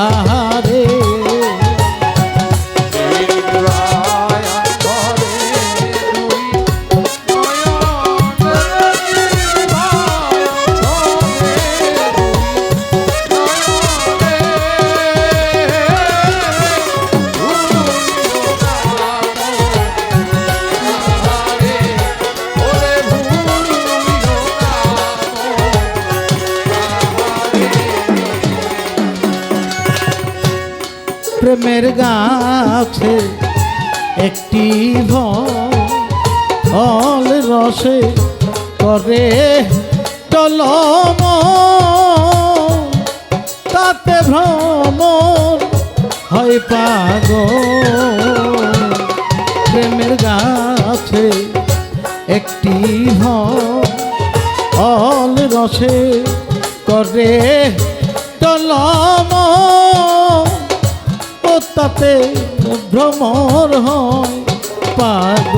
ha প্রেমের গাছে একটি ফল রসে করে টলম। তাতে ভ্রমণ হয় পাগ প্রেমের গাছে একটি ফল রসে করে টলম। তাতে ভ্রমর হয় পাগ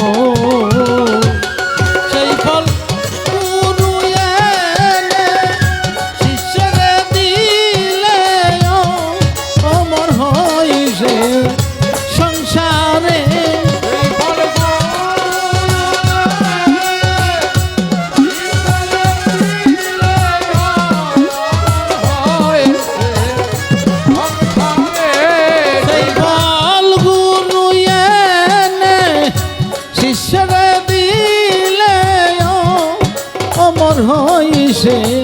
você.